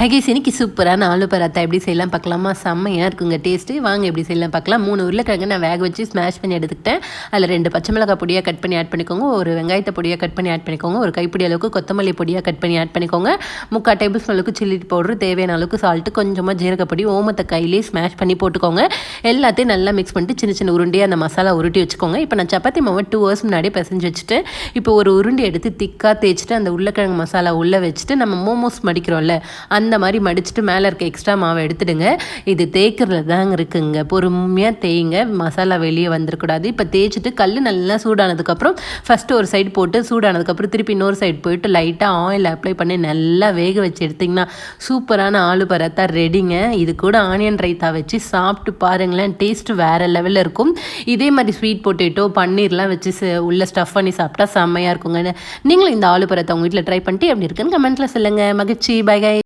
ஹகேஸ் இன்னைக்கு சூப்பரான ஆலு பராத்தா எப்படி செய்யலாம் பார்க்கலாமா? செம்மையாக இருக்குங்க. டேஸ்ட்டு. வாங்க எப்படி செய்யலாம் பார்க்கலாம். மூணு உருளைக்கிழங்கு நான் வேக வச்சு ஸ்மாஷ் பண்ணி எடுத்துக்கிட்டேன். அதில் ரெண்டு பச்சை மிளகாய் பொடியாக கட் பண்ணி ஆட் பண்ணிக்கோங்க. ஒரு வெங்காயத்தை பொடியாக கட் பண்ணி ஆட் பண்ணிக்கோங்க. ஒரு கைப்பிடி அளவுக்கு கொத்தமல்லி பொடியாக கட் பண்ணி ஆட் பண்ணிக்கோங்க. முக்கால் டேபிள் ஸ்பூன் அளவுக்கு சில்லி பவுடர் தேவையான அளவுக்கு சால்ட்டு கொஞ்சமாக ஜீரகப்பொடி ஓமத்தை கையிலே ஸ்மாஷ் பண்ணி போட்டுக்கோங்க. எல்லாத்தையும் நல்லா மிக்ஸ் பண்ணிட்டு சின்ன சின்ன உருண்டையாக அந்த மசாலா உருட்டி வச்சுக்கோங்க. இப்போ நான் சப்பாத்தி மாவை டூ ஹவர்ஸ் முன்னாடியே பிசைஞ்சு வச்சுட்டு இப்போ ஒரு உருண்டை எடுத்து திக்காக தேய்ச்சிட்டு அந்த உருளைக்கிழங்கு மசாலா உள்ளே வச்சுட்டு நம்ம மோமோஸ் மடிக்கிறோம்ல அந்த அந்த மாதிரி மடிச்சுட்டு மேலே இருக்க எக்ஸ்ட்ரா மாவை எடுத்துடுங்க. இது தேய்க்கிறதுல தாங்க இருக்குங்க. பொறுமையாக தேய்ங்க. மசாலா வெளியே வந்துடக்கூடாது இப்போ தேய்ச்சிட்டு கல் நல்லா சூடானதுக்கப்புறம் ஃபஸ்ட்டு ஒரு சைடு போட்டு சூடானதுக்கப்புறம் திருப்பி இன்னொரு சைடு போயிட்டு லைட்டாக ஆயில் அப்ளை பண்ணி நல்லா வேக வச்சு எடுத்திங்கன்னா சூப்பரான ஆலு பராத்தா ரெடிங்க இது கூட ஆனியன் ரைத்தா வச்சு சாப்பிட்டு பாருங்களேன். டேஸ்ட் வேறு லெவலில் இருக்கும். இதே மாதிரி ஸ்வீட் பொட்டேட்டோ பன்னீர்லாம் வச்சு உள்ளே உள்ள ஸ்டஃப் பண்ணி சாப்பிட்டா செம்மையாக இருக்குங்க நீங்களும் இந்த ஆலு பராத்தா உங்கள் வீட்டில் ட்ரை பண்ணிட்டு எப்படி இருக்குன்னு கமெண்ட்டில் சொல்லுங்கள் மகிழ்ச்சி. பை